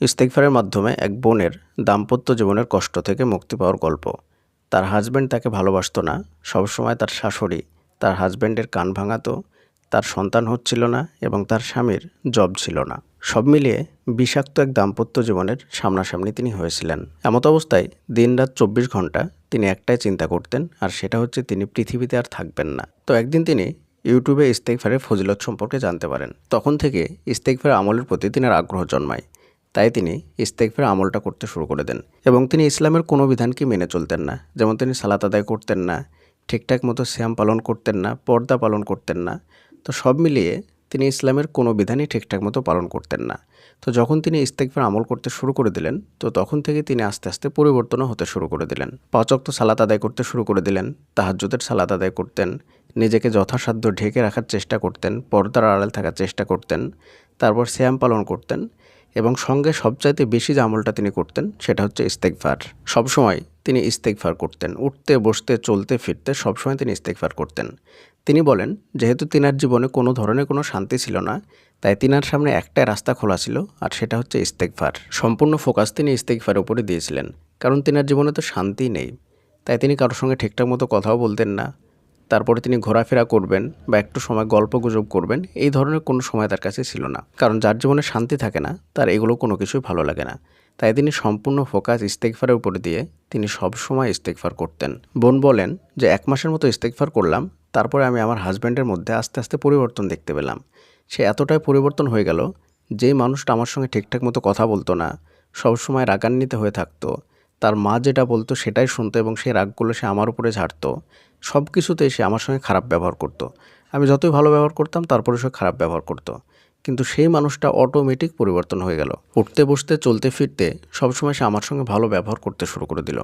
ইস্তেকফারের মাধ্যমে এক বোনের দাম্পত্য জীবনের কষ্ট থেকে মুক্তি পাওয়ার গল্প। তার হাজব্যান্ড তাকে ভালোবাসতো না, সবসময় তার শাশুড়ি, তার হাজব্যান্ডের কান ভাঙাতো, তার সন্তান হচ্ছিল না এবং তার স্বামীর জব ছিল না। সব মিলিয়ে বিষাক্ত এক দাম্পত্য জীবনের সামনাসামনি তিনি হয়েছিলেন। এমত অবস্থায় দিনরাত চব্বিশ ঘণ্টা তিনি একটাই চিন্তা করতেন, আর সেটা হচ্ছে তিনি পৃথিবীতে আর থাকবেন না। তো একদিন তিনি ইউটিউবে ইস্তেকফারের ফজিলত সম্পর্কে জানতে পারেন। তখন থেকে ইস্তেকফার আমলের প্রতি তিনার আগ্রহ জন্মায়। তাই তিনি ইস্তেকফের আমলটা করতে শুরু করে দেন এবং তিনি ইসলামের কোনো বিধানকে মেনে চলতেন না। যেমন তিনি সালাত আদায় করতেন না, ঠিকঠাক মতো শ্যাম পালন করতেন না, পর্দা পালন করতেন না। তো সব মিলিয়ে তিনি ইসলামের কোনো বিধানই ঠিকঠাক মতো পালন করতেন না। তো যখন তিনি ইস্তেকফার আমল করতে শুরু করে দিলেন, তো তখন থেকে তিনি আস্তে আস্তে পরিবর্তনও হতে শুরু করে দিলেন। পাচক সালাত আদায় করতে শুরু করে দিলেন, তাহাজ্জুদের সালাত আদায় করতেন, নিজেকে যথাসাধ্য ঢেকে রাখার চেষ্টা করতেন, পর্দার আড়াল থাকার চেষ্টা করতেন, তারপর শ্যাম পালন করতেন এবং সঙ্গে সবচাইতে বেশি যে আমলটা তিনি করতেন, সেটা হচ্ছে ইস্তেকফার সবসময় তিনি ইস্তেকফার করতেন। উঠতে, বসতে, চলতে, ফিরতে সবসময় তিনি ইস্তেকফার করতেন। তিনি বলেন, যেহেতু তিনার জীবনে কোনো ধরনের কোনো শান্তি ছিল না, তাই তিনার সামনে একটাই রাস্তা খোলা ছিল, আর সেটা হচ্ছে ইস্তেকফার সম্পূর্ণ ফোকাস তিনি ইস্তেকফার উপরে দিয়েছিলেন, কারণ তিনার জীবনে তো শান্তি নেই। তাই তিনি কারোর সঙ্গে ঠিকঠাক মতো কথাও বলতেন না তারপরে তিনি ঘোরাফেরা করবেন বা একটু সময় গল্প গুজব করবেন, এই ধরনের কোনো সময় তার কাছে ছিল না। কারণ যার জীবনে শান্তি থাকে না, তার এগুলো কোনো কিছুই ভালো লাগে না। তাই তিনি সম্পূর্ণ ফোকাস ইস্তেকফারের উপরে দিয়ে তিনি সব সময় ইস্তেকফার করতেন। বোন বলেন যে, এক মাসের মতো ইস্তেকফার করলাম, তারপরে আমি আমার হাজব্যান্ডের মধ্যে আস্তে আস্তে পরিবর্তন দেখতে পেলাম। সে এতটাই পরিবর্তন হয়ে গেল যেই মানুষটা আমার সঙ্গে ঠিকঠাক মতো কথা বলতো না সবসময় রাগান্বিত হয়ে থাকতো। তার মা যেটা বলতো সেটাই শুনতো এবং সেই রাগগুলো সে আমার উপরে ঝাড়তো। সব কিছুতেই সে আমার সঙ্গে খারাপ ব্যবহার করতো। আমি যতই ভালো ব্যবহার করতাম তারপরে সে খারাপ ব্যবহার করতো। কিন্তু সেই মানুষটা অটোমেটিক পরিবর্তন হয়ে গেল। উঠতে, বসতে, চলতে, ফিরতে সবসময় সে আমার সঙ্গে ভালো ব্যবহার করতে শুরু করে দিল।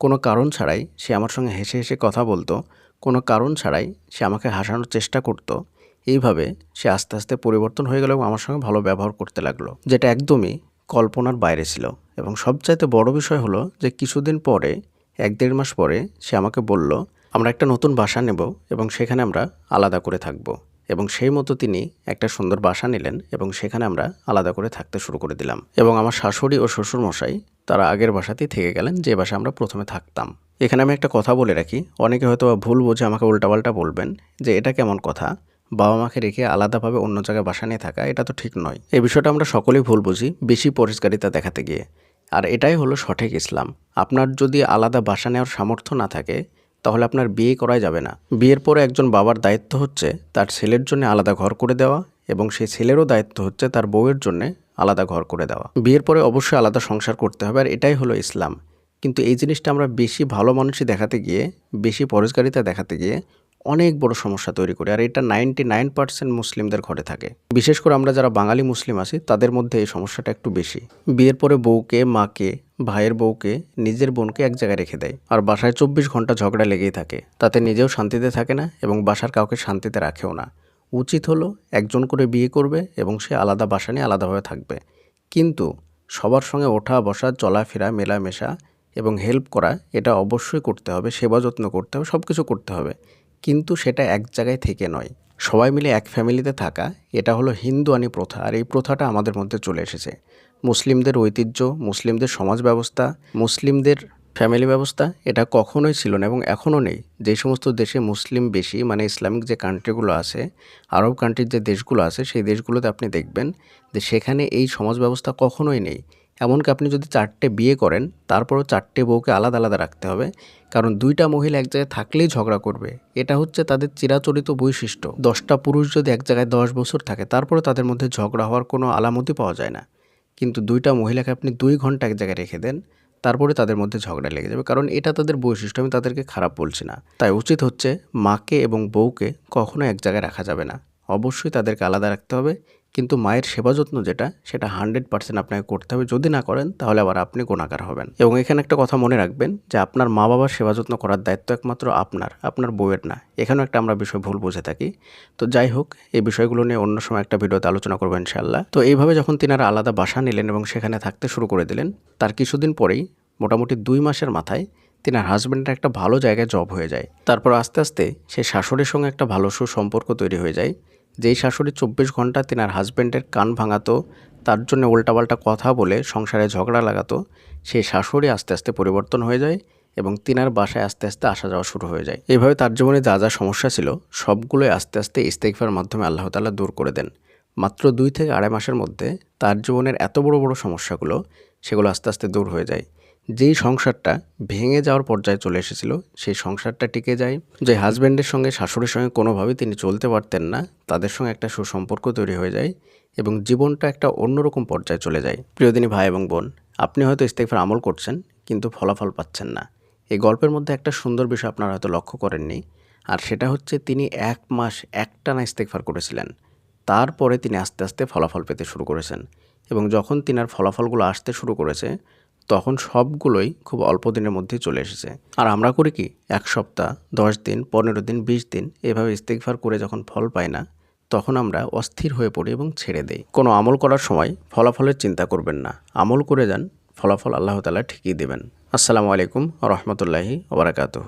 কোনো কারণ ছাড়াই সে আমার সঙ্গে হেসে হেসে কথা বলতো। কোনো কারণ ছাড়াই সে আমাকে হাসানোর চেষ্টা করতো। এইভাবে সে আস্তে আস্তে পরিবর্তন হয়ে গেল এবং আমার সঙ্গে ভালো ব্যবহার করতে লাগল, যেটা একদমই কল্পনার বাইরে ছিল। এবং সবচাইতে বড় বিষয় হলো যে কিছুদিন পরে, এক দেড় মাস পরে সে আমাকে বলল আমরা একটা নতুন বাসা নেব এবং সেখানে আমরা আলাদা করে থাকব। এবং সেই মতো তিনি একটা সুন্দর বাসা নিলেন এবং সেখানে আমরা আলাদা করে থাকতে শুরু করে দিলাম। এবং আমার শাশুড়ি ও শ্বশুর মশাই তারা আগের বাসাতেই থেকে গেলেন, যে বাসা আমরা প্রথমে থাকতাম। এখানে আমি একটা কথা বলে রাখি, অনেকে হয়তো ভুল বুঝে আমাকে উল্টাপাল্টা বলবেন যে এটা কেমন কথা? বাবা মাকে রেখে আলাদাভাবে অন্য জায়গায় বাসা নিয়ে থাকা, এটা তো ঠিক নয়। এই বিষয়টা আমরা সকলেই ভুল বুঝি, বেশি পরিষ্কারিতা দেখাতে গিয়ে। আর এটাই হলো সঠিক ইসলাম। আপনার যদি আলাদা বাসা নেওয়ার সামর্থ্য না থাকে তাহলে আপনার বিয়ে করাই যাবে না। বিয়ের পরে একজন বাবার দায়িত্ব হচ্ছে তার ছেলের জন্য আলাদা ঘর করে দেওয়া এবং সেই ছেলেরও দায়িত্ব হচ্ছে তার বউয়ের জন্য আলাদা ঘর করে দেওয়া। বিয়ের পরে অবশ্যই আলাদা সংসার করতে হবে আর এটাই হলো ইসলাম। কিন্তু এই জিনিসটা আমরা বেশি ভালো মানুষই দেখাতে গিয়ে, বেশি পরিষ্কারিতা দেখাতে গিয়ে অনেক বড় সমস্যা তৈরি করে আর এটা নাইনটি নাইন পার্সেন্ট মুসলিমদের ঘরে থাকে। বিশেষ করে আমরা যারা বাঙালি মুসলিম আছি, তাদের মধ্যে এই সমস্যাটা একটু বেশি। বিয়ের পরে বউকে, মাকে ভাইয়ের বউকে নিজের বোনকে এক জায়গায় রেখে দেয়। আর বাসায় চব্বিশ ঘণ্টা ঝগড়া লেগেই থাকে। তাতে নিজেও শান্তিতে থাকে না এবং বাসার কাউকে শান্তিতে রাখেও না। উচিত হলো একজন করে বিয়ে করবে এবং সে আলাদা বাসা নিয়ে আলাদাভাবে থাকবে। কিন্তু সবার সঙ্গে ওঠা, বসা, চলাফেরা, মেলামেশা এবং হেল্প করা, এটা অবশ্যই করতে হবে, সেবা যত্ন করতে হবে সব কিছু করতে হবে। কিন্তু সেটা এক জায়গায় থেকে নয়। সবাই মিলে এক ফ্যামিলিতে থাকা, এটা হলো হিন্দুয়ানি প্রথা, আর এই প্রথাটা আমাদের মধ্যে চলে এসেছে। মুসলিমদের ঐতিহ্য, মুসলিমদের সমাজ ব্যবস্থা, মুসলিমদের ফ্যামিলি ব্যবস্থা, এটা কখনোই ছিল না এবং এখনও নেই। যে সমস্ত দেশে মুসলিম বেশি মানে ইসলামিক যে কান্ট্রিগুলো আছে, আরব কান্ট্রির যে দেশগুলো আছে, সেই দেশগুলোতে আপনি দেখবেন যে সেখানে এই সমাজ ব্যবস্থা কখনোই নেই। এমনকি আপনি যদি চারটে বিয়ে করেন, তারপরও চারটে বউকে আলাদা আলাদা রাখতে হবে। কারণ দুইটা মহিলা এক জায়গায় থাকলেই ঝগড়া করবে। এটা হচ্ছে তাদের চিরাচরিত বৈশিষ্ট্য। দশটা পুরুষ যদি এক জায়গায় দশ বছর থাকে তারপরে তাদের মধ্যে ঝগড়া হওয়ার কোনো আলামতই পাওয়া যায় না। কিন্তু দুইটা মহিলাকে আপনি দুই ঘণ্টা এক জায়গায় রেখে দেন, তারপরে তাদের মধ্যে ঝগড়া লেগে যাবে। কারণ এটা তাদের বৈশিষ্ট্য, আমি তাদেরকে খারাপ বলছি না। তাই উচিত হচ্ছে মাকে এবং বউকে কখনো এক জায়গায় রাখা যাবে না। অবশ্যই তাদেরকে আলাদা রাখতে হবে। কিন্তু মায়ের সেবা যত্ন যেটা, সেটা হান্ড্রেড পার্সেন্ট আপনাকে করতে হবে। যদি না করেন, তাহলে আবার আপনি গোনাকার হবেন। এবং এখানে একটা কথা মনে রাখবেন যে, আপনার মা বাবার সেবা যত্ন করার দায়িত্ব একমাত্র আপনার আপনার বউয়ের না। এখানেও একটা আমরা বিষয় ভুল বুঝে থাকি। তো যাই হোক, এই বিষয়গুলো নিয়ে অন্য সময় একটা ভিডিওতে আলোচনা করব ইনশাল্লাহ তো এইভাবে যখন তিনারা আলাদা বাসা নিলেন এবং সেখানে থাকতে শুরু করে দিলেন, তার কিছুদিন পরেই, মোটামুটি দুই মাসের মাথায়, তিনার হাজব্যান্ডের একটা ভালো জায়গায় জব হয়ে যায়। তারপর আস্তে আস্তে সে শাশুড়ির সঙ্গে একটা ভালো সুসম্পর্ক তৈরি হয়ে যায়। যেই শাশুড়ি চব্বিশ ঘণ্টা তিনার হাজব্যান্ডের কান ভাঙাতো, তার জন্য উল্টাপাল্টা কথা বলে সংসারে ঝগড়া লাগাতো সেই শাশুড়ি আস্তে আস্তে পরিবর্তন হয়ে যায় এবং তিনার বাসায় আস্তে আস্তে আসা যাওয়া শুরু হয়ে যায়। এভাবে তার জীবনে যা যা সমস্যা ছিল, সবগুলোই আস্তে আস্তে ইস্তেকফার মাধ্যমে আল্লাহ তাআলা দূর করে দেন। মাত্র দুই থেকে আড়াই মাসের মধ্যে তার জীবনের এত বড় বড় সমস্যাগুলো, সেগুলো আস্তে আস্তে দূর হয়ে যায়। যেই সংসারটা ভেঙে যাওয়ার পর্যায়ে চলে এসেছিল, সেই সংসারটা টিকে যায়। যে হাজব্যান্ডের সঙ্গে, শাশুড়ির সঙ্গে কোনোভাবেই তিনি চলতে পারতেন না, তাদের সঙ্গে একটা সুসম্পর্ক তৈরি হয়ে যায় এবং জীবনটা একটা অন্যরকম পর্যায়ে চলে যায়। প্রিয়দিনী ভাই এবং বোন, আপনি হয়তো ইস্তেকফার আমল করছেন, কিন্তু ফলাফল পাচ্ছেন না। এই গল্পের মধ্যে একটা সুন্দর বিষয় আপনারা হয়তো লক্ষ্য করেননি, আর সেটা হচ্ছে তিনি এক মাস একটানা ইস্তেকফার করেছিলেন। তারপরে তিনি আস্তে আস্তে ফলাফল পেতে শুরু করেছেন এবং যখন তিনার ফলাফলগুলো আসতে শুরু করেছে তখন সবগুলোই খুব অল্প দিনের মধ্যে চলে এসেছে। আর আমরা করি কি, এক সপ্তাহ, দশ দিন, পনেরো দিন, বিশ দিন এভাবে ইস্তেকভার করে যখন ফল পাই না, তখন আমরা অস্থির হয়ে পড়ি এবং ছেড়ে দেই। কোনো আমল করার সময় ফলাফলের চিন্তা করবেন না। আমল করে যান, ফলাফল আল্লাহ তালা ঠিকই দেবেন। আসসালামু আলাইকুম রহমতুল্লাহি ওবরাকাতুহ